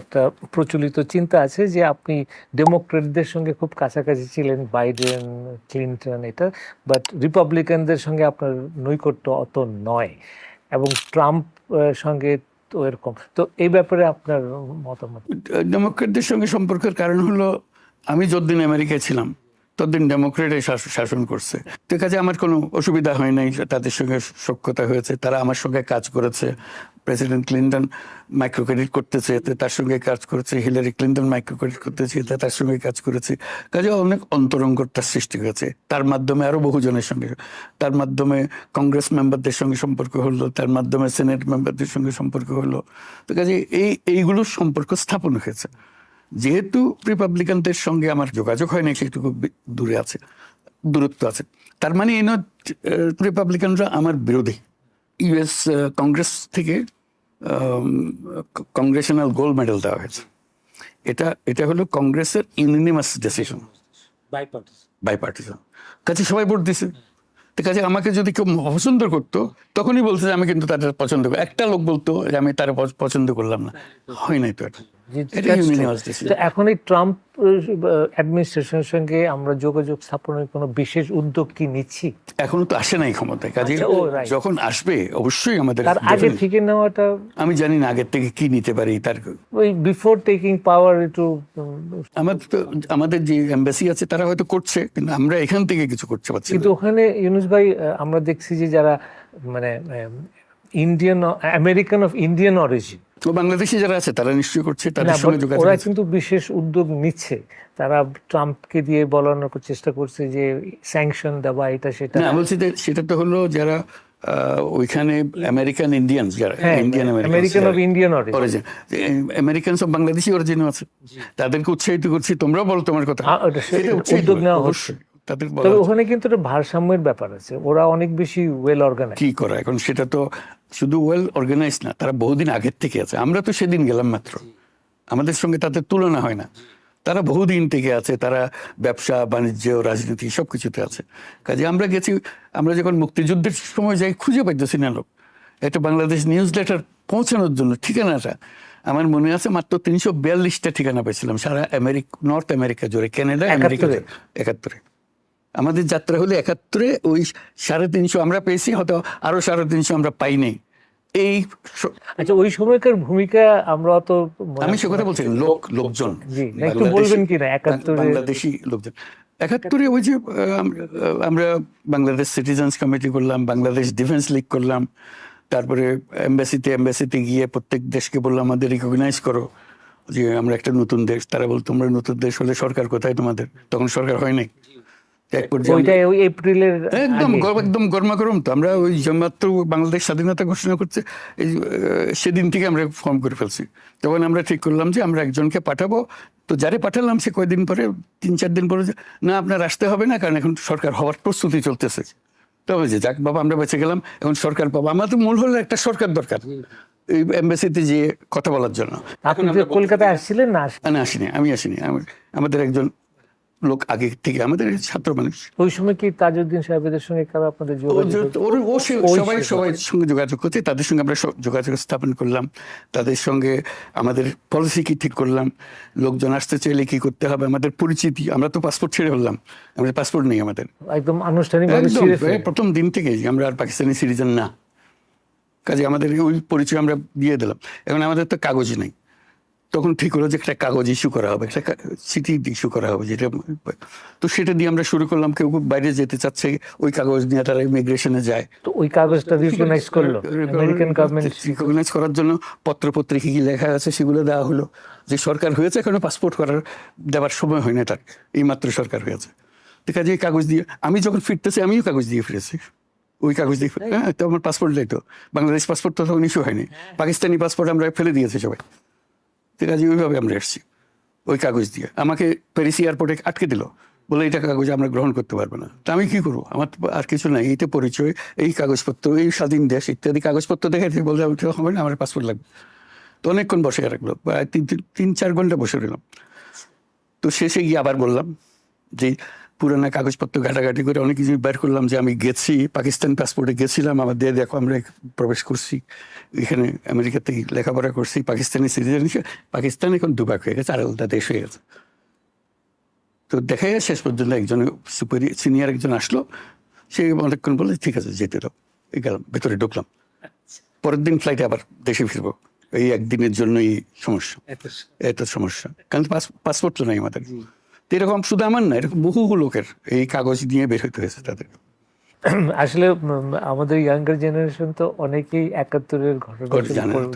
একটা প্রচলিত চিন্তা আছে যে আপনি ডেমোক্রেটদের সঙ্গে খুব কাছাকাছি ছিলেন, বাইডেন, ক্লিন্টন, এটা বাট রিপাবলিকানদের সঙ্গে আপনার নৈকট্য অত নয় এবং ট্রাম্প সঙ্গে তো এরকম। তো এই ব্যাপারে আপনার মতামত? ডেমোক্রেটদের সঙ্গে সম্পর্কের কারণ হলো, আমি যতদিন আমেরিকায় ছিলাম ততদিন ডেমোক্রেটে শাসন করছে। তো কাজে আমার কোনো অসুবিধা হয় নাই, তাদের সঙ্গে সক্ষতা হয়েছে, তারা আমার সঙ্গে কাজ করেছে। প্রেসিডেন্ট ক্লিন্টন মাইক্রো ক্রেডিট করতেছে, তো তার সঙ্গে কাজ করেছে, হিলারি ক্লিন্টন মাইক্রো ক্রেডিট করতেছে, তো তার সঙ্গে কাজ করেছে। কাজে অনেক অন্তরঙ্গতার সৃষ্টি হয়েছে। তার মাধ্যমে আরও বহুজনের সঙ্গে, তার মাধ্যমে কংগ্রেস মেম্বারদের সঙ্গে সম্পর্ক হলো, তার মাধ্যমে সেনেট মেম্বারদের সঙ্গে সম্পর্ক হলো। তো কাজে এই, এইগুলোর সম্পর্ক স্থাপন হয়েছে। যেহেতু রিপাবলিকানদের সঙ্গে আমার যোগাযোগ হয় না সেটুকু দূরে আছে দূরত্ব আছে। তার মানে এই নয় রিপাবলিকানরা আমার বিরোধী। ইউএস কংগ্রেস থেকে কংগ্রেশনাল গোল্ড মেডেল দেওয়া হয়েছে। এটা এটা হলো কংগ্রেসের ইউনিমাস ডিসিশন বাই পার্টিসান কাছে সবাই ভোট দিছে। তো কাছে আমাকে যদি কেউ পছন্দ করতো তখনই বলছে যে আমি কিন্তু তাদের পছন্দ করি। একটা লোক বলতো যে আমি তারা পছন্দ করলাম না। হয় নাই তো এটা। এখন এই ট্রাম্প অ্যাডমিনিস্ট্রেশনের সঙ্গে আমরা যোগাযোগ স্থাপনের কোনো বিশেষ উদ্যোগ কি নিচ্ছি? এখনও তো আসে নাই ক্ষমতায়। কাজে আচ্ছা, যখন আসবে অবশ্যই আমাদের তার আগে থেকে নেওয়াটা আমি জানি না আগের থেকে কি নিতে পারি তার ওই বিফোর টেকিং পাওয়ার একটু আমাদের তো আমাদের যে এম্বাসি আছে তারা হয়তো করছে কিন্তু আমরা এখান থেকে কিছু করতে পারছি কিন্তু ওখানে ইউনুস ভাই আমরা দেখছি যে যারা মানে Indian American of Indian origin তো বাংলাদেশে যারা আছে তারা নিশ্চয়ই করছে তাদের সঙ্গে যোগাযোগ ওরা কিন্তু বিশেষ উদ্যোগ নিচ্ছে। তারা ট্রাম্পকে দিয়ে বলানোর চেষ্টা করছে যে স্যাংশন দেওয়া এটা সেটা। না বলছি যে সেটা তো হলো যারা ওইখানে আমেরিকান ইন্ডিয়ান যারা Indian American of Indian origin origin American সব বাংলাদেশি অরিজিনও আছে। তাদেরকে উৎসাহিত করছি তোমরাও বলো তোমার কথা। উদ্যোগ নেওয়া অবশ্যই। তাদের তবে ওখানে কিন্তু একটা ভারসাম্যের ব্যাপার আছে। ওরা অনেক বেশি ওয়েল অর্গানাইজ কি করা? এখন সেটা তো শুধু ওয়েল অর্গানাইজ না তারা বহুদিন আগের থেকে আছে। আমরা তো সেদিন গেলাম মাত্র। আমাদের সঙ্গে তাদের তুলনা হয় না। তারা বহুদিন থেকে আছে তারা ব্যবসা বাণিজ্য রাজনীতি সব কিছুতে আছে। কাজে আমরা গেছি আমরা যখন মুক্তিযুদ্ধের সময় যাই খুঁজে পাইতেছি না লোক। একটা বাংলাদেশ নিউজ লেটার পৌঁছানোর জন্য ঠিকানাটা। আমার মনে আছে মাত্র তিনশো বিয়াল্লিশটা ঠিকানা পেয়েছিলাম। সারা আমেরিকা নর্থ আমেরিকা জুড়ে কানাডা আমেরিকা একাত্তরে? আমাদের যাত্রা হলো একাত্তরে ওই সাড়ে তিনশো আমরা পেয়েছি হয়তো আরও সাড়ে তিনশো আমরা পাইনি। এই আচ্ছা ওই সময়কার ভূমিকা আমরা অত আমি সে কথা বলছি লোক লোকজন। একটু বাংলাদেশি- বলবেন কি না, একাত্তরে- বাংলাদেশি লোকজন। একাত্তরে ওই যে আমরা- আমরা বাংলাদেশ সিটিজেন্স কমিটি করলাম বাংলাদেশ ডিফেন্স লিগ করলাম তারপরে এম্বাসিতে এম্বাসিতে গিয়ে প্রত্যেক দেশকে বললাম আমাদের রিকগনাইজ করো যে আমরা একটা নতুন দেশ। তারা বলতো তোমরা নতুন দেশ হলে সরকার কোথায় তোমাদের? তখন সরকার হয় নাই এক পর্যায়ে আমরা- ওই এপ্রিলের একদম একদম গরমাগরম তো। আমরা ওই মাত্র বাংলাদেশ স্বাধীনতা ঘোষণা করছে এই সেদিন থেকে আমরা ফর্ম করে ফেলছি। তখন আমরা ঠিক করলাম যে আমরা একজনকে পাঠাবো। তো যারে পাঠালাম সে কয়দিন পরে তিন চার দিন পরে না আপনার আসতে হবে না কারণ এখন সরকার হওয়ার প্রস্তুতি চলতেছে। তবে যে যাক বাবা আমরা বেঁচে গেলাম। এখন সরকার পাবো আমার তো মূল হলো একটা সরকার দরকার এই এম্বাসিতে যে কথা বলার জন্য। আপনি কলকাতায় আসছিলেন না? আস- আসিনি। আমি আসিনি। আমাদের একজন লোক আগে থেকে আমাদের ছাত্র মানুষ। ওই সময় কি তাজউদ্দিন সাহেবদের সঙ্গে কারও আপনাদের ও সবাই সবাই সঙ্গে যোগাযোগ করছে তাদের সঙ্গে আমরা যোগাযোগ স্থাপন করলাম। তাদের সঙ্গে আমাদের পলিসি কি ঠিক করলাম লোকজন আসতে চাইলে কি করতে হবে আমাদের পরিচিতি আমরা তো পাসপোর্ট ছেড়ে ফেললাম আমাদের পাসপোর্ট নেই আমাদের। একদম ফেলে। প্রথম দিন থেকে আমরা আর পাকিস্তানি সিটিজেন না। কাজে আমাদের ওই পরিচয় আমরা দিয়ে দিলাম। এখন আমাদের তো কাগজ নেই। তখন ঠিক হলো যে একটা কাগজ ইস্যু করা হবে একটা চিঠি ইস্যু করা হবে যেটা তো সেটা দিয়ে আমরা শুরু করলাম। কেউ বাইরে যেতে চাচ্ছে ওই কাগজ নিয়ে তারা ইমিগ্রেশনে যায়। তো ওই কাগজটা রিকগনাইজ করল? আমেরিকান গভর্নমেন্ট রিকগনাইজ করার জন্য পত্র পত্রিকা কি লেখা আছে সেগুলো দেওয়া হলো। যে সরকার হয়েছে এখনও পাসপোর্ট করার দেওয়ার সময় হয় না তার এই মাত্র সরকার হয়েছে। আছে এই কাগজ দিয়ে আমি যখন ফিরতেছি আমিও কাগজ দিয়ে ফিরেছি। ওই কাগজ দিয়ে হ্যাঁ তো আমার পাসপোর্ট তো বাংলাদেশ পাসপোর্ট তো তখন ইস্যু হয়নি। পাকিস্তানি পাসপোর্ট আমরা ফেলে দিয়েছি সবাই। ঠিক কাজে ওইভাবে আমরা এসেছি, ওই কাগজ দিয়ে। আমাকে প্যারিস এয়ারপোর্টে আটকে দিল, বলে এটা কাগজ আমরা গ্রহণ করতে পারব না। তা আমি কি করব? আমার তো আর কিছু নাই এইটা পরিচয়, এই কাগজপত্র, এই স্বাধীন দেশ ইত্যাদি কাগজপত্র দেখাইতে বলে ওইটা হবে না, আমার পাসপোর্ট লাগবে। তো অনেকক্ষণ বসে রাখল, প্রায় তিন- তিন, চার ঘণ্টা বসে রইলাম। তো শেষে গিয়ে আবার বললাম যে পুরানা কাগজপত্র ঘাটাঘাটি করে অনেক কিছু বের করলাম যে আমি গেছি পাকিস্তান পাসপোর্টে গেছিলাম আমার দিয়ে দেখো আমরা প্রবেশ করছি এখানে আমেরিকাতে লেখাপড়া করছি পাকিস্তানি সিটিজেন পাকিস্তান এখন দুভাগ হয়ে গেছে আর আলাদা দেশ হয়ে গেছে। তো দেখা যায় শেষ পর্যন্ত একজন সুপারি সিনিয়র একজন আসলো সে অনেকক্ষণ বলে ঠিক আছে যেতে দাও। এই গেলাম ভেতরে ঢুকলাম। পরের দিন ফ্লাইটে আবার দেশে ফিরবো। এই একদিনের জন্যই সমস্যা। এত সমস্যা। কারণ পাসপোর্ট তো নাই আমাদের। তো এরকম শুধু আমার না এরকম বহু লোকের এই কাগজ নিয়ে বের হতে হয়েছে তাদের। আসলে আমাদের ইয়াঙ্গার জেনারেশন তো অনেকেই একাত্তরের ঘটনা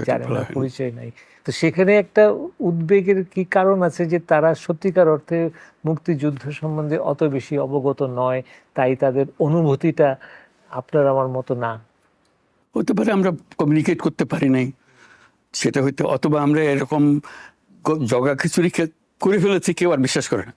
জানে না। পরিচয় নাই। তো সেখানে একটা উদ্বেগের কি কারণ আছে যে তারা সত্যিকার অর্থে মুক্তিযুদ্ধ সম্বন্ধে অত বেশি অবগত নয় তাই তাদের অনুভূতিটা আপনার আমার মতো না? হতে পারে আমরা কমিউনিকেট করতে পারি নাই। সেটা হয়তো অথবা আমরা এরকম জগা খিচুড়ি করে ফেলেছি কেউ আর বিশ্বাস করে না।